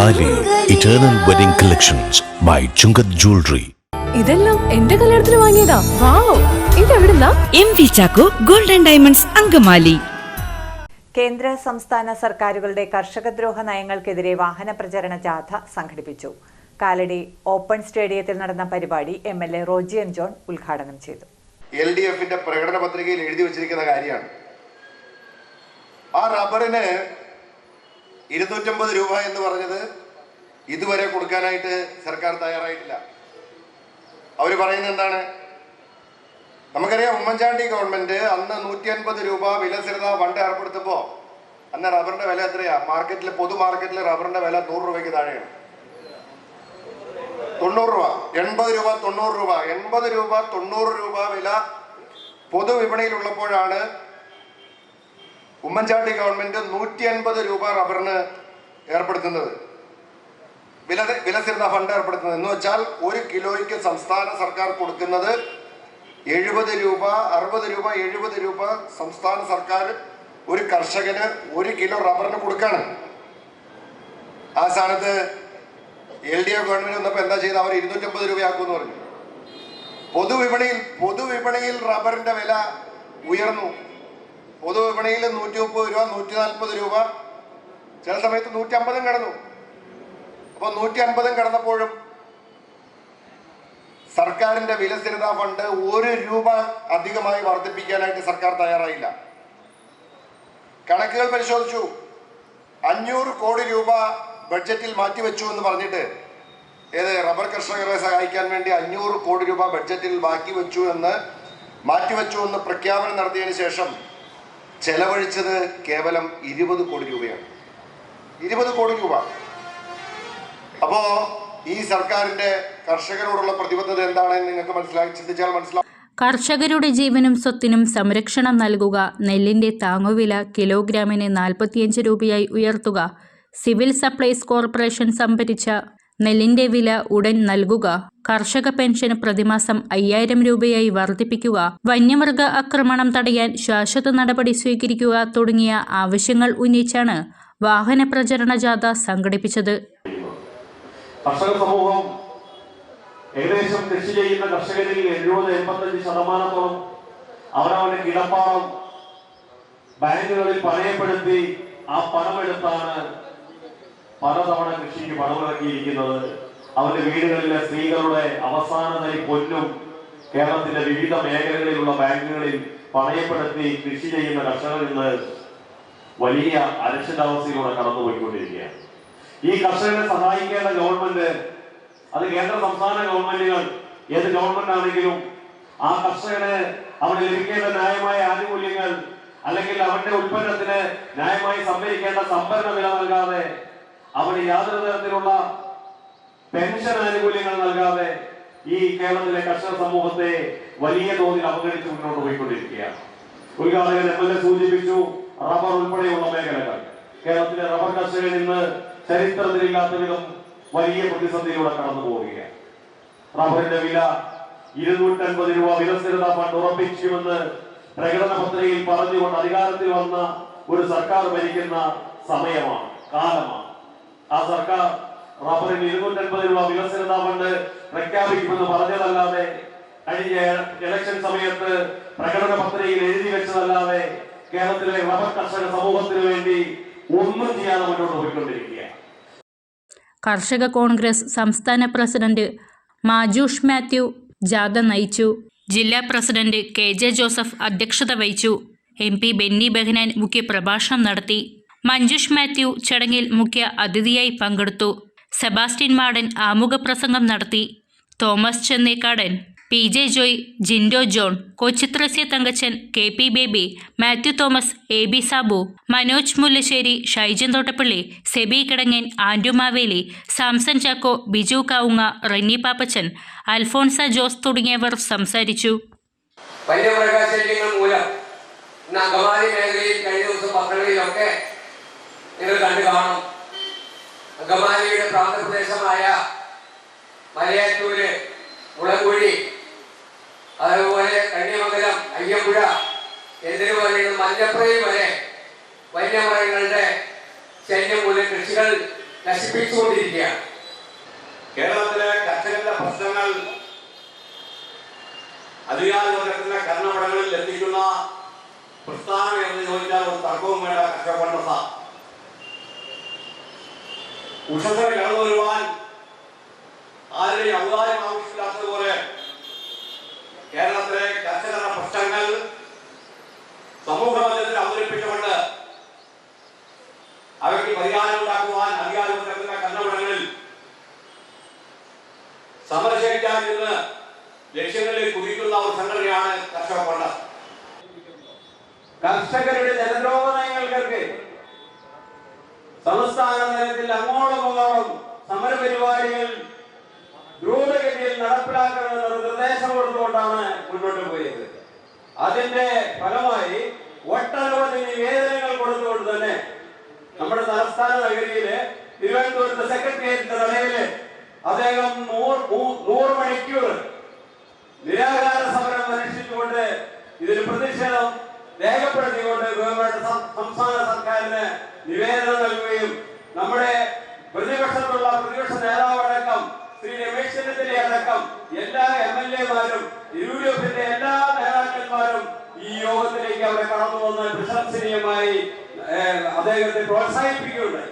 Thali eternal wedding collections by Chungath jewellery ഇതെല്ലാം എന്റെ കല്യാണത്തിന് വാങ്ങിയതാ. Wow ഇതെവിടുന്നാ? M V Chacko golden diamonds Angamaly. കേന്ദ്ര സംസ്ഥാന സർക്കാരുകളുടെ കർഷകദ്രോഹ നയങ്ങൾക്കെതിരെ വാഹന പ്രചരണ ജാഥ സംഘടിപ്പിച്ചു. കാലടി ഓപ്പൺ സ്റ്റേഡിയത്തിൽ നടന്ന പരിപാടി M L A Roji M John ഉദ്ഘാടനം ചെയ്തു. എൽ ഡി എഫിന്റെ പ്രകടന പത്രികയിൽ എഴുതി വെച്ചിരിക്കുന്ന കാര്യമാണ്. ആ റബ്ബറിന് ഇരുന്നൂറ്റമ്പത് രൂപ എന്ന് പറഞ്ഞത് ഇതുവരെ കൊടുക്കാനായിട്ട് സർക്കാർ തയ്യാറായിട്ടില്ല. അവർ പറയുന്നത് എന്താണ്? നമുക്കറിയാം ഉമ്മൻചാണ്ടി ഗവൺമെന്റ് അന്ന് നൂറ്റി അൻപത് രൂപ വില സ്ഥിരത ഫണ്ട് ഏർപ്പെടുത്തുമ്പോൾ അന്ന് റബ്ബറിന്റെ വില എത്രയാ? മാർക്കറ്റിൽ പൊതു മാർക്കറ്റിൽ റബ്ബറിന്റെ വില നൂറ് രൂപയ്ക്ക് താഴെയാണ്. തൊണ്ണൂറ് രൂപ. എൺപത് രൂപ തൊണ്ണൂറ് രൂപ. എൺപത് രൂപ തൊണ്ണൂറ് രൂപ വില പൊതുവിപണിയിലുള്ളപ്പോഴാണ് ഉമ്മൻചാണ്ടി ഗവൺമെന്റ് നൂറ്റി അൻപത് രൂപ റബ്ബറിന് ഏർപ്പെടുത്തുന്നത്. വില വിലസ്ഥിരത ഫണ്ട് ഏർപ്പെടുത്തുന്നത്. എന്ന് വെച്ചാൽ ഒരു കിലോയ്ക്ക് സംസ്ഥാന സർക്കാർ കൊടുക്കുന്നത് എഴുപത് രൂപ അറുപത് രൂപ എഴുപത് രൂപ സംസ്ഥാന സർക്കാർ ഒരു കർഷകന് ഒരു കിലോ റബ്ബറിന് കൊടുക്കാണ്. ആ സ്ഥാനത്ത് എൽ ഡി എഫ് ഗവൺമെന്റ് വന്നപ്പോൾ എന്താ ചെയ്ത് അവർ ഇരുന്നൂറ്റമ്പത് രൂപയാക്കുമെന്ന് പറഞ്ഞു. പൊതുവിപണിയിൽ പൊതുവിപണിയിൽ റബ്ബറിന്റെ വില ഉയർന്നു. പൊതുവിപണിയിൽ നൂറ്റി മുപ്പത് രൂപ നൂറ്റി നാൽപ്പത് രൂപ. ചില സമയത്ത് നൂറ്റി അമ്പതും കടന്നു. അപ്പൊ നൂറ്റി അൻപതും കടന്നപ്പോഴും സർക്കാരിന്റെ വിലസ്ഥിരതാ ഫണ്ട് ഒരു രൂപ അധികമായി വർദ്ധിപ്പിക്കാനായിട്ട് സർക്കാർ തയ്യാറായില്ല. കണക്കുകൾ പരിശോധിച്ചു. അഞ്ഞൂറ് കോടി രൂപ ബഡ്ജറ്റിൽ മാറ്റിവെച്ചു എന്ന് പറഞ്ഞിട്ട് ഏത് റബ്ബർ കർഷകരെ സഹായിക്കാൻ വേണ്ടി അഞ്ഞൂറ് കോടി രൂപ ബഡ്ജറ്റിൽ ബാക്കി വെച്ചു എന്ന് മാറ്റിവെച്ചു എന്ന് പ്രഖ്യാപനം നടത്തിയതിനു ശേഷം ചെലവഴിച്ചത് കേവലം ഇരുപത് കോടി രൂപയാണ്. ഇരുപത് കോടി രൂപ. അപ്പോ ഈ സർക്കാരിന്റെ കർഷകരോടുള്ള പ്രതിബദ്ധത എന്താണെന്ന് നിങ്ങൾക്ക് മനസ്സിലാക്കി ചിന്തിച്ചാൽ മനസ്സിലാവും. കർഷകരുടെ ജീവനും സ്വത്തിനും സംരക്ഷണം നൽകുക നെല്ലിന്റെ താങ്ങുവില കിലോഗ്രാമിന് നാൽപ്പത്തിയഞ്ച് രൂപയായി ഉയർത്തുക സിവിൽ സപ്ലൈസ് കോർപ്പറേഷൻ സംഭരിച്ച നെല്ലിന്റെ വില ഉടൻ നൽകുക. കർഷക പെൻഷൻ പ്രതിമാസം അയ്യായിരം രൂപയായി വർദ്ധിപ്പിക്കുക വന്യമൃഗ ആക്രമണം തടയാൻ ശാശ്വത നടപടി സ്വീകരിക്കുക തുടങ്ങിയ ആവശ്യങ്ങൾ ഉന്നയിച്ചാണ് വാഹന പ്രചരണ ജാഥ സംഘടിപ്പിച്ചത്. കർഷക സമൂഹം ഏകദേശം കൃഷി ചെയ്യുന്ന കർഷകരിൽ എഴുപത് എൺപത്തഞ്ച് ശതമാനത്തോളം അവരവന്റെ കിടപ്പാടം ബാങ്കുകളിൽ പണയപ്പെടുത്തി ആ പണമെടുത്താണ് പലതവണ കൃഷിക്ക് പണമിറക്കിയിരിക്കുന്നത് അവന്റെ വീടുകളിലെ സ്ത്രീകളുടെ അവസാന നില പൊന്നും കേരളത്തിന്റെ വിവിധ മേഖലകളിലുള്ള ബാങ്കുകളിൽ പണയപ്പെടുത്തി കൃഷി ചെയ്യുന്ന കർഷകർ ഇന്ന് വലിയ അരക്ഷിതാവസ്ഥയിലൂടെ കടന്നുപോയിക്കൊണ്ടിരിക്കുകയാണ്. ഈ കർഷകരെ സഹായിക്കേണ്ട ഗവൺമെന്റ് അത് കേന്ദ്ര സംസ്ഥാന ഗവൺമെന്റുകൾ ഏത് ഗവൺമെന്റ് ആണെങ്കിലും ആ കർഷകന് അവന് ലഭിക്കേണ്ട ന്യായമായ ആനുകൂല്യങ്ങൾ അല്ലെങ്കിൽ അവന്റെ ഉൽപ്പന്നത്തിന് ന്യായമായി സംഭരിക്കേണ്ട സംഭരണ വില നൽകാതെ അവന് യാതൊരു തരത്തിലുള്ള പെൻഷൻ ആനുകൂല്യങ്ങൾ നൽകാതെ ഈ കേരളത്തിലെ കർഷക സമൂഹത്തെ വലിയ തോതിൽ അവഗണിച്ച് മുന്നോട്ട് പോയിക്കൊണ്ടിരിക്കുകയാണ്. ഉദ്ഘാടകൻ എം എൽ എ സൂചിപ്പിച്ചു റബ്ബർ ഉൾപ്പെടെയുള്ള മേഖലകൾ. കേരളത്തിലെ റബ്ബർ കർഷകരിൽ ഇന്ന് ചരിത്രത്തിലില്ലാത്ത വിധം വലിയ പ്രതിസന്ധിയിലൂടെ കടന്നു പോവുകയാണ്. റബ്ബറിന്റെ വില ഇരുന്നൂറ്റൻപത് രൂപ വിലസ്ഥിരത ഫണ്ട് ഉറപ്പിക്കുമെന്ന് പ്രകടന പത്രികയിൽ പറഞ്ഞുകൊണ്ട് അധികാരത്തിൽ വന്ന ഒരു സർക്കാർ ഭരിക്കുന്ന സമയമാണ് കാലമാണ്. ആ സർക്കാർ റബ്ബറിന് ഇരുന്നൂറ്റൻപതിനുള്ള വിലസ്ഥിരത ഫണ്ട് പ്രഖ്യാപിക്കുമെന്ന് പറഞ്ഞതല്ലാതെ കഴിഞ്ഞ ഇലക്ഷൻ സമയത്ത് പ്രകടന പത്രികയിൽ എഴുതി വെച്ചതല്ലാതെ കേരളത്തിലെ റബ്ബർ കർഷക സമൂഹത്തിന് വേണ്ടി ഒന്നും ചെയ്യാതെ മുന്നോട്ട് പോയിക്കൊണ്ടിരിക്കുക കർഷക കോൺഗ്രസ് സംസ്ഥാന പ്രസിഡന്റ് മാജൂഷ് മാത്യു ജാഥ നയിച്ചു. ജില്ലാ പ്രസിഡന്റ് കെ ജെ ജോസഫ് അധ്യക്ഷത വഹിച്ചു. എം പി ബെന്നി ബെഹനാൻ മുഖ്യപ്രഭാഷണം നടത്തി. മഞ്ജുഷ് മാത്യു ചടങ്ങിൽ മുഖ്യ അതിഥിയായി പങ്കെടുത്തു. സെബാസ്റ്റ്യൻ മാടൻ ആമുഖ പ്രസംഗം നടത്തി Thomas Chennekkadan P J Joy Jindo John Kochithresia Thankachan K P Baby Mathew Thomas A B Sabu Manoj Mullassery Shyjan Thottappally Seby Kidangan Andu Maveli Samson Chacko Biju Kavunga Renny Pappachan Alphonsa Jose തുടങ്ങിയവർ സംസാരിച്ചു. മൂലം കഴിഞ്ഞ ദിവസം കാണും. അങ്കമാലിയുടെ പ്രാന്തപ്രദേശമായ മലയാറ്റൂര് മുളകുഴി അതുപോലെ കണ്ണിമംഗലം അയ്യമ്പുഴ എന്തിനു പറയുന്നത് മഞ്ഞപ്പുഴയിൽ വരെ വന്യമൃഗങ്ങളുടെ ശല്യം മൂലം കൃഷികൾ നശിപ്പിച്ചുകൊണ്ടിരിക്കുകയാണ്. കേരളത്തിലെ കർഷകരുടെ പ്രശ്നങ്ങൾ അധികാരവർഗത്തിന്റെ കർണപടങ്ങളിൽ എത്തിക്കുന്ന പ്രസ്ഥാനം എന്ന് ചോദിച്ചാൽ ഒരു തർക്കവും വേണ്ട കർഷക കോൺഗ്രസ ഉഷസിന് കടന്നു വരുവാൻ ആരുടെയും ഔദാര്യം ആവശ്യമില്ലാത്തതുപോലെ കേരളത്തിലെ കർഷകരുടെ പ്രശ്നങ്ങൾ സമൂഹ മധ്യത്തിൽ അവതരിപ്പിച്ചുകൊണ്ട് അവയ്ക്ക് പരിഹാരം ഉണ്ടാക്കുവാൻ അധികാരവർഗത്തിന്റെ കർണപടങ്ങളിൽ സമരശേഖരിക്കാൻ നിന്ന് ലക്ഷ്യങ്ങളിൽ കുതിക്കുന്ന ഒരു സംഘടനയാണ് കർഷക കർഷകരുടെ ജനദ്രോഹ നയങ്ങൾക്കൊക്കെ സംസ്ഥാന തലത്തിൽ അങ്ങോളം അതിന്റെ ഫലമായി ഒട്ടനവധി നിവേദനങ്ങൾ കൊടുത്തുകൊണ്ട് തന്നെ നമ്മുടെ തലസ്ഥാന നഗരിയിൽ തിരുവനന്തപുരത്ത് സെക്രട്ടേറിയറ്റിന്റെ തലയിൽ അദ്ദേഹം നൂറ് നൂറ് മണിക്കൂർ നിരാകാര സമരം അനുഷ്ഠിച്ചുകൊണ്ട് ഇതിന് പ്രതിഷേധം രേഖപ്പെടുത്തിക്കൊണ്ട് ഗവൺമെന്റ് സംസ്ഥാന സർക്കാരിന് നിവേദനം നൽകുകയും നമ്മുടെ പ്രതിപക്ഷത്തുള്ള പ്രതിപക്ഷ നേതാവടക്കം ശ്രീ രമേശ് ചെന്നിത്തല അടക്കം എല്ലാ എം എൽ എമാരും യു ഡി എഫിന്റെ എല്ലാ ഈ യോഗത്തിലേക്ക് അവരെ കടന്നു വന്ന് പ്രശംസനീയമായി അദ്ദേഹത്തെ പ്രോത്സാഹിപ്പിക്കുകയുണ്ടായി.